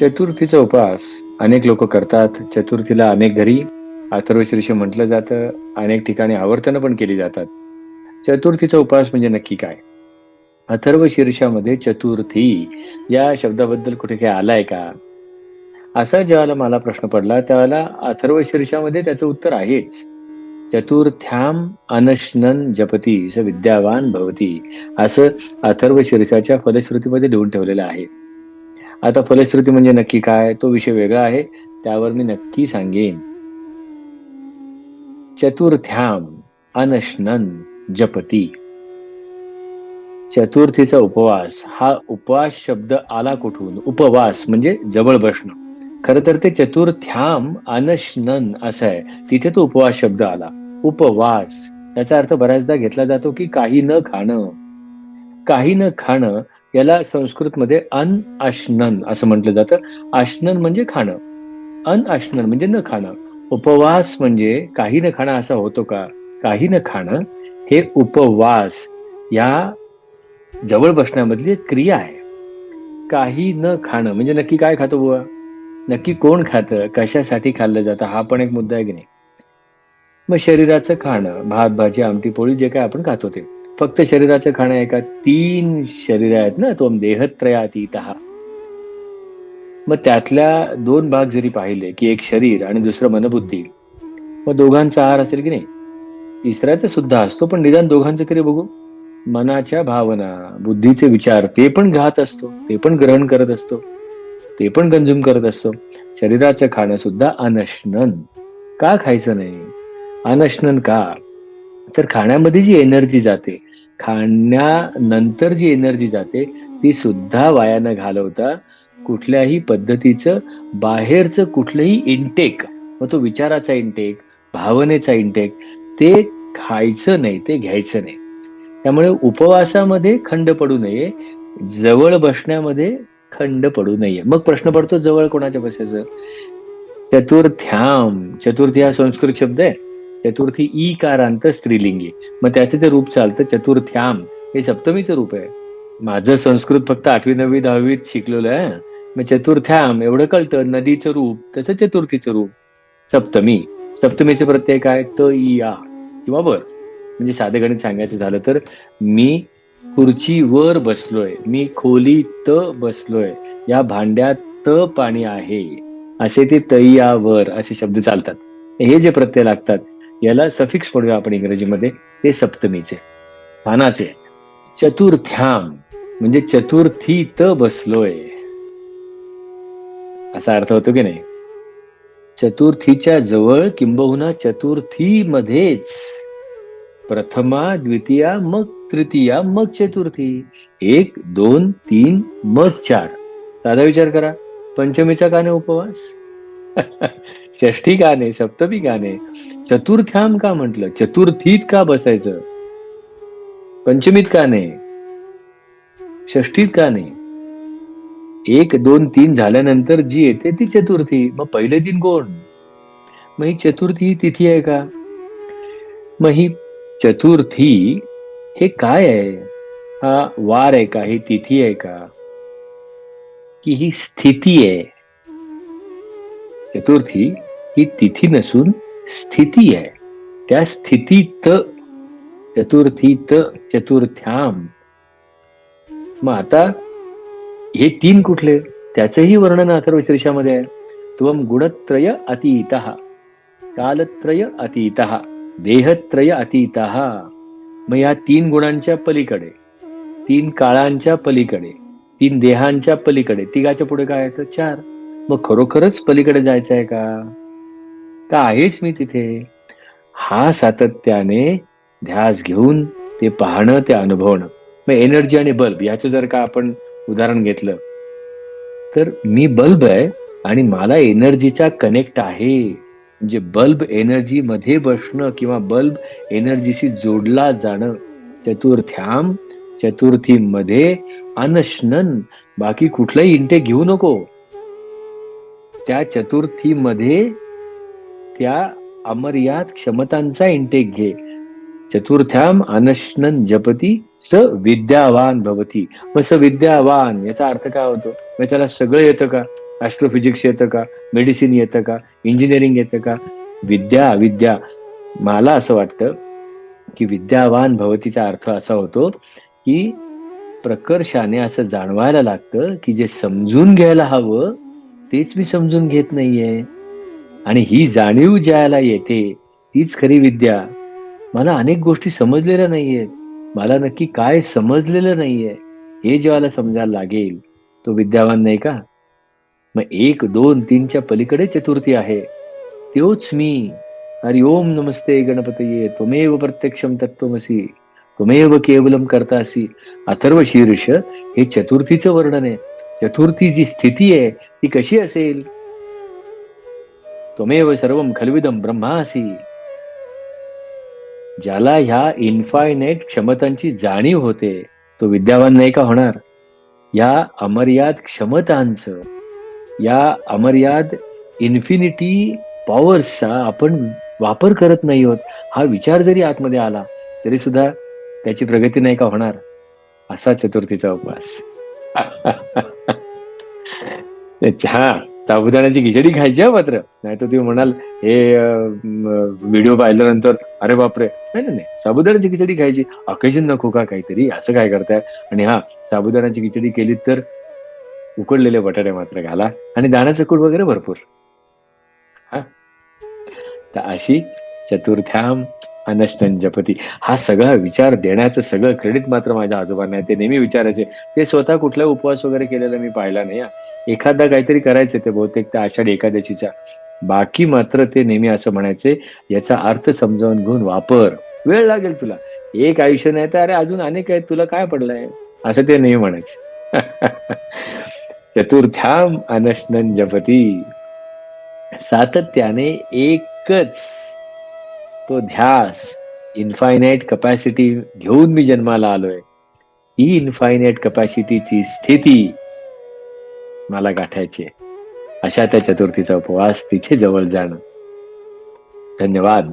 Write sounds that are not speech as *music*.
चतुर्थीचा उपवास अनेक लोक करतात. चतुर्थीला अनेक घरी अथर्वशीर्ष म्हटलं जातं. अनेक ठिकाणी आवर्तनं पण केली जातात. चतुर्थीचा उपास म्हणजे नक्की काय? अथर्व शीर्षामध्ये चतुर्थी या शब्दाबद्दल कुठे काही आलाय का? असा ज्यावेळेला मला प्रश्न पडला त्यावेळेला अथर्व शीर्षामध्ये त्याचं उत्तर आहेच. चतुर्थ्याम अनश्नन जपती स विद्यावान भवती. असं अथर्व शीर्षाच्या फलश्रुतीमध्ये लिहून ठेवलेलं आहे. आता फलश्रुती म्हणजे नक्की काय? तो विषय वेगळा आहे. त्यावर मी नक्की सांगेन. चतुर्थ्याम अनश्नन जपती. चतुर्थीचा उपवास. हा उपवास शब्द आला कुठून? उपवास म्हणजे जवळ बसणं. खर तर ते चतुर्थ्याम अनश्नन असं आहे. तिथे तो उपवास शब्द आला. उपवास. याचा अर्थ बऱ्याचदा घेतला जातो की काही न खाणं. काही न खाणं याला संस्कृतमध्ये अन आश्नन असं म्हटलं जातं. आश्नन म्हणजे खाणं. अन आश्नन म्हणजे न खाणं. उपवास म्हणजे काही न खाणं असा होतो का? काही न खाणं हे उपवास या जवळ बसण्यामधली एक क्रिया आहे. काही न खाणं म्हणजे नक्की काय खातो बुवा? नक्की कोण खातं? कशासाठी खाल्लं जातं? हा पण एक मुद्दा आहे की नाही? मग शरीराचं खाणं भात भाजी आमटी पोळी जे काय आपण खातो ते. फक्त शरीराचं खाणं आहे का? तीन शरीर आहेत ना तो देहत्रयातीत. मग त्यातल्या दोन भाग जरी पाहिले की एक शरीर आणि दुसरं मनबुद्धी मग दोघांचा आहार असेल की नाही? तिसऱ्याचा सुद्धा असतो पण निदान दोघांचं तरी बघू. मनाच्या भावना बुद्धीचे विचार ते पण घात असतो ते पण ग्रहण करत असतो ते पण कंझ्युम करत असतो. शरीराचं खाणं सुद्धा अनशनन. का खायचं नाही? अनशनन का? तर खाण्यामध्ये जी एनर्जी जाते खाण्यानंतर जी एनर्जी जाते ती सुद्धा वाया न घालवता. कुठल्याही पद्धतीचं बाहेरचं कुठलंही इंटेक मग तो विचाराचा इंटेक भावनेचा इंटेक ते खायचं नाही ते घ्यायचं नाही. त्यामुळे उपवासामध्ये खंड पडू नये जवळ बसण्यामध्ये खंड पडू नये. मग प्रश्न पडतो जवळ कोणाच्या बसायचं? चतुर्थ्याम. चतुर्थी हा संस्कृत शब्द आहे. चतुर्थी ई कारांत स्त्रीलिंगी. मग त्याचं ते रूप चालतं चतुर्थ्याम हे सप्तमीचं रूप आहे. माझं संस्कृत फक्त आठवी नववी दहावीत शिकलेलं आहे. मग चतुर्थ्याम एवढं कळतं नदीचं रूप तसं चतुर्थीचं रूप. सप्तमी सप्तमीचे प्रत्यय काय? त ई आ. किंवा वर. म्हणजे साधे गणित सांगायचं झालं तर मी खुर्चीवर बसलोय. मी खोली त बसलोय. या भांड्यात त पाणी आहे. असे ते तैयावर असे शब्द चालतात. हे जे प्रत्यय लागतात याला सफिक्स पडूया आपण इंग्रजीमध्ये. ते सप्तमीचे. पानाचे. चतुर्थ्याम म्हणजे चतुर्थीत बसलोय. असा अर्थ होतो की नाही? चतुर्थीच्या जवळ किंबहुना चतुर्थी मध्येच प्रथमा द्वितीया मग तृतीया मग चतुर्थी. एक दोन तीन मग चार. साधा विचार करा. पंचमीचा का नाही उपवास? *laughs* षष्ठी गाणे सप्तमी गाणे चतुर्थ्याम का म्हटलं? चतुर्थीत का बसायचं? पंचमीत का नाही षष्टीत का नाही एक दोन तीन झाल्यानंतर जी येते ती चतुर्थी. मग पहिले तीन कोण? मग ही चतुर्थी ही तिथी आहे का? मग ही चतुर्थी हे काय आहे? हा वार आहे का? ही तिथी आहे का? की ही स्थिती आहे. चतुर्थी ही तिथी नसून स्थिती आहे. त्या स्थितीत चतुर्थीत चतुर्थ्याम. मग आता हे तीन कुठले? त्याचंही वर्णन अथर्वशीर्षामध्ये आहे. त्वम गुणत्रय अतीत. कालत्रय अतीत. देहत्रय अतीत. मग या तीन गुणांच्या पलीकडे तीन काळांच्या पलीकडे तीन देहांच्या पलीकडे तिघाच्या पुढे काय येतं चार. मग खरोखरच पलीकडे जायचं आहे का? का आहेच मी तिथे? हा सातत्याने ध्यास घेऊन ते पाहणं ते अनुभवणं. मग एनर्जी आणि बल्ब याचं जर का आपण उदाहरण घेतलं तर मी बल्ब आहे आणि मला एनर्जीचा कनेक्ट आहे. म्हणजे बल्ब एनर्जी मध्ये बसणं किंवा बल्ब एनर्जीशी जोडला जाणं चतुर्थ्याम चतुर्थी मध्ये अनशनन बाकी कुठलंही इंटेक घेऊ नको. त्या चतुर्थीमध्ये त्या अमर्याद क्षमतांचा इंटेक घे. चतुर्थ्याम अनशनन जपती स विद्यावान भवती. मग स विद्यावान याचा अर्थ काय होतो? मग त्याला सगळं येतं का? ऍस्ट्रोफिजिक्स येतं का? मेडिसिन येतं का? इंजिनिअरिंग येतं का? विद्या अविद्या. मला असं वाटतं की विद्यावान भवतीचा अर्थ असा होतो की प्रकर्षाने असं जाणवायला लागतं की जे समजून घ्यायला हवं तेच मी समजून घेत नाहीये. आणि ही जाणीव ज्याला येते तीच खरी विद्या. मला अनेक गोष्टी समजलेल्या नाहीयेत. मला नक्की काय समजलेलं नाहीये हे जेव्हा समजायला लागेल तो विद्यावान नाही का? मग एक दोन तीनच्या पलीकडे चतुर्थी आहे. तोच मी. हरि ओम नमस्ते गणपतये. त्वमेव प्रत्यक्षम तत्वमसी त्वमेव केवलम करतासी. अथर्व शीर्ष हे चतुर्थीचं वर्णन आहे. चतुर्थी जी स्थिती आहे ती कशी असेल? त्वमेव सर्व खलविदम ब्रह्मासी. ज्याला ह्या इन्फायनाईट क्षमतांची जाणीव होते तो विद्यावान नाही का होणार? या अमर्याद क्षमतांचं या अमर्याद इन्फिनिटी पॉवर्सचा आपण वापर करत नाही आहोत हा विचार जरी आतमध्ये आला तरी सुद्धा त्याची प्रगती नाही का होणार? असा चतुर्थीचा उपवास. *laughs* हा साबुदाण्याची खिचडी खायची हा मात्र. नाही तर तुम्ही म्हणाल हे व्हिडिओ पाहिल्यानंतर अरे बापरे. नाही नाही नाही. साबुदाण्याची खिचडी खायची. अकेशन नको का काहीतरी? असं काय करताय? आणि हा साबुदाण्याची खिचडी केली तर उकडलेले बटाटे मात्र घाला आणि दाण्याचं कूड वगैरे भरपूर. हा. तर अशी चतुर्थ्याम अनष्टन जपती. हा सगळा विचार देण्याचं सगळं क्रेडिट मात्र माझ्या आजोबांना ते नेहमी विचारायचे ते स्वतः कुठला उपवास वगैरे केलेला मी पाहिला नाही एखादा काहीतरी करायचे ते बहुतेक त्या आषाढी एकादशीचा. बाकी मात्र ते नेहमी असं म्हणायचे याचा अर्थ समजावून घेऊन वापर. वेळ लागेल तुला. एक आयुष्य नाही तर अरे अजून अनेक आहेत तुला काय पडलंय? असं ते नेहमी म्हणायचे. *laughs* चतुर्थ्याम अनशनन जपती. सातत्याने एकच तो ध्यास इन्फायनाईट कपॅसिटी घेऊन मी जन्माला आलोय. ही इन्फायनाईट कपॅसिटीची स्थिती मला गाठायची अशा त्या चतुर्थीचा उपवास तिथे जवळ जाणं. धन्यवाद.